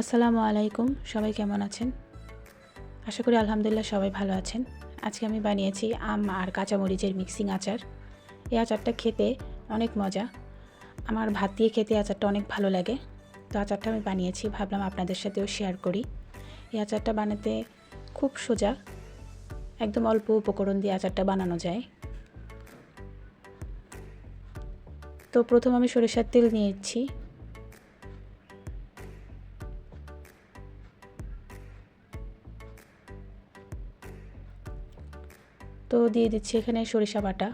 আসসালামু আলাইকুম, সবাই কেমন আছেন? আশা করি আলহামদুলিল্লাহ সবাই ভালো আছেন। আজকে আমি বানিয়েছি আম আর কাঁচামরিচের মিক্সিং আচার। এই আচারটা খেতে অনেক মজা। আমার ভাত দিয়ে খেতে আচারটা অনেক ভালো লাগে। তো আচারটা আমি বানিয়েছি, ভাবলাম আপনাদের সাথেও শেয়ার করি। এই আচারটা বানাতে খুব সোজা, একদম অল্প উপকরণ দিয়ে আচারটা বানানো যায়। তো প্রথম আমি সরিষার তেল নিয়েছি। তো দিয়ে দিচ্ছি এখানে সরিষা বাটা।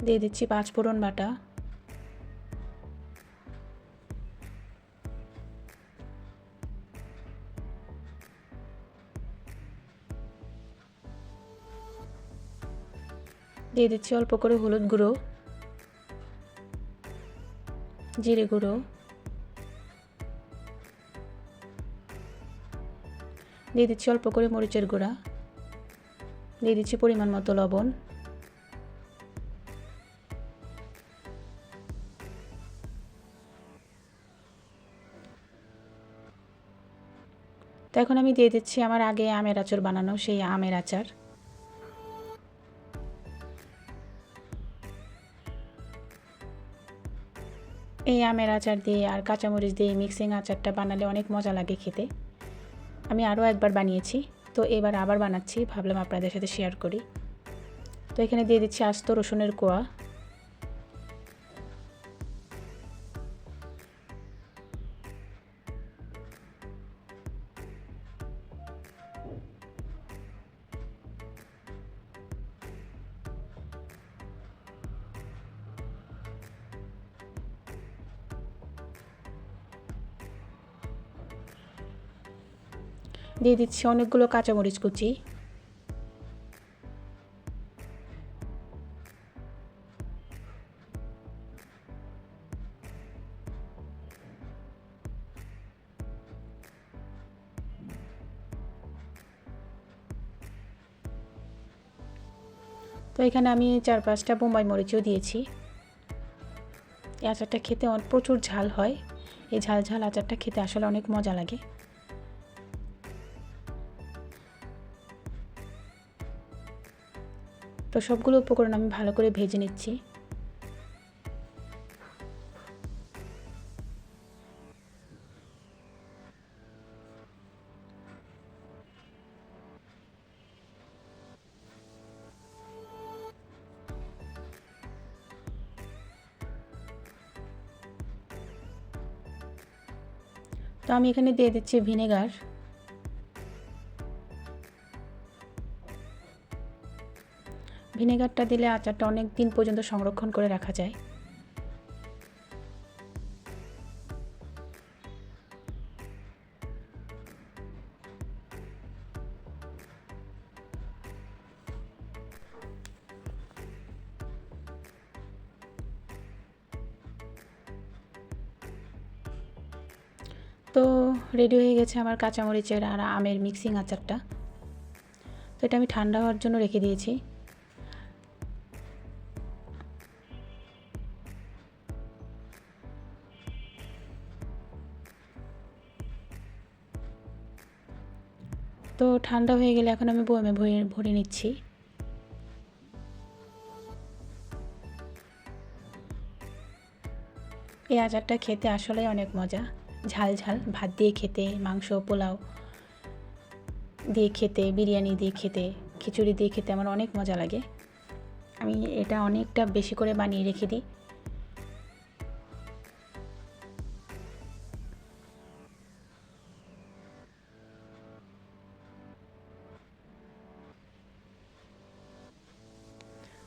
দিয়ে দিচ্ছি পাঁচ ফোড়ন বাটা। দিয়ে দিচ্ছি অল্প করে হলুদ গুঁড়ো। জিরে গুঁড়ো। দিয়ে দিচ্ছি অল্প করে মরিচের গুঁড়া। দিয়ে দিচ্ছি পরিমাণ মতো লবণ। তো এখন আমি দিয়ে দিচ্ছি আমার আগে আমের আচার বানানো, সেই আমের আচার। এই আমের আচার দিয়ে আর কাঁচামরিচ দিয়ে মিক্সিং আচারটা বানালে অনেক মজা লাগে খেতে। আমি আরও একবার বানিয়েছি, তো এবার আবার বানাচ্ছি, ভাবলাম আপনাদের সাথে শেয়ার করি। তো এখানে দিয়ে দিচ্ছি আস্ত রসুনের কোয়া। দিয়ে দিচ্ছি অনেকগুলো কাঁচামরিচ কুচি। তো এখানে আমি চার পাঁচটা বোম্বাই মরিচও দিয়েছি। এই আচারটা খেতে প্রচুর ঝাল হয়। এই ঝাল ঝাল আচারটা খেতে আসলে অনেক মজা লাগে। তো সবগুলো উপকরণ আমি ভালো করে ভেজে নিচ্ছি। তো আমি এখানে দিয়ে দিচ্ছি ভিনেগার। ভিনেগারটা দিলে আচারটা অনেক দিন পর্যন্ত সংরক্ষণ করে রাখা যায়। তো রেডি হয়ে গেছে আমার কাঁচামরিচের আর আমের মিক্সিং আচারটা। তো এটা আমি ঠান্ডা হওয়ার জন্য রেখে দিয়েছি। তো ঠান্ডা হয়ে গেলে এখন আমি বয়মে ভরে ভরে নিচ্ছি। এই আচারটা খেতে আসলেই অনেক মজা। ঝাল ঝাল, ভাত দিয়ে খেতে, মাংস, পোলাও দিয়ে খেতে, বিরিয়ানি দিয়ে খেতে, খিচুড়ি দিয়ে খেতে আমার অনেক মজা লাগে। আমি এটা অনেকটা বেশি করে বানিয়ে রেখে দিই।